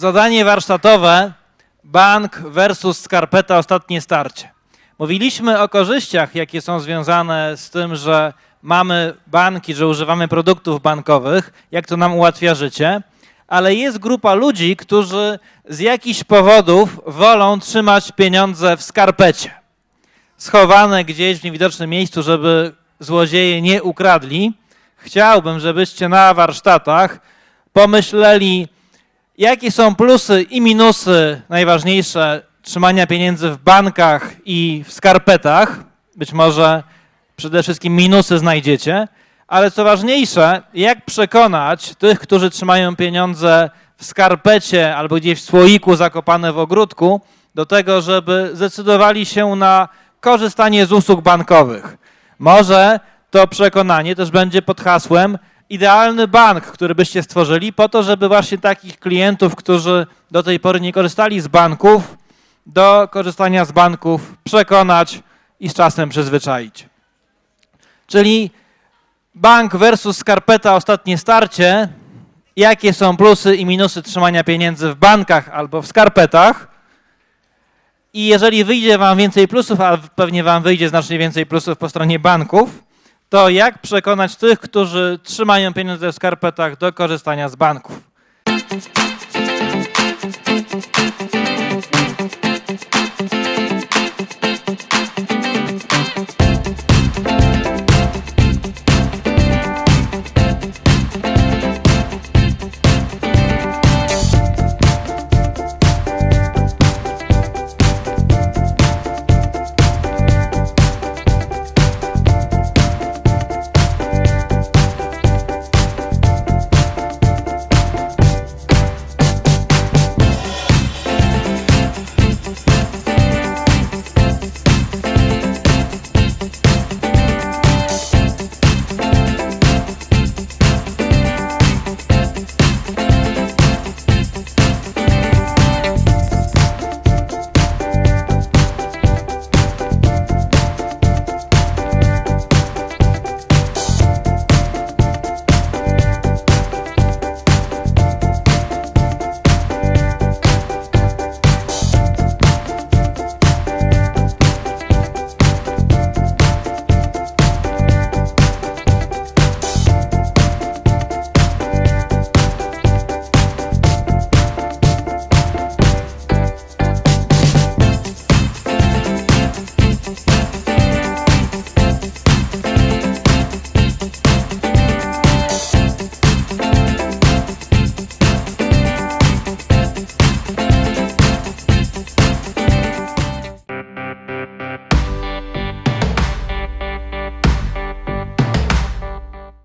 Zadanie warsztatowe bank versus skarpeta ostatnie starcie. Mówiliśmy o korzyściach, jakie są związane z tym, że mamy banki, że używamy produktów bankowych, jak to nam ułatwia życie, ale jest grupa ludzi, którzy z jakichś powodów wolą trzymać pieniądze w skarpecie, schowane gdzieś w niewidocznym miejscu, żeby złodzieje nie ukradli. Chciałbym, żebyście na warsztatach pomyśleli, Jakie są plusy i minusy, najważniejsze, trzymania pieniędzy w bankach i w skarpetach? Być może przede wszystkim minusy znajdziecie, ale co ważniejsze, jak przekonać tych, którzy trzymają pieniądze w skarpecie albo gdzieś w słoiku zakopane w ogródku, do tego, żeby zdecydowali się na korzystanie z usług bankowych. Może to przekonanie też będzie pod hasłem idealny bank, który byście stworzyli po to, żeby właśnie takich klientów, którzy do tej pory nie korzystali z banków, do korzystania z banków przekonać i z czasem przyzwyczaić. Czyli bank versus skarpeta ostatnie starcie. Jakie są plusy i minusy trzymania pieniędzy w bankach albo w skarpetach? I jeżeli wyjdzie Wam więcej plusów, a pewnie Wam wyjdzie znacznie więcej plusów po stronie banków, to jak przekonać tych, którzy trzymają pieniądze w skarpetach do korzystania z banków?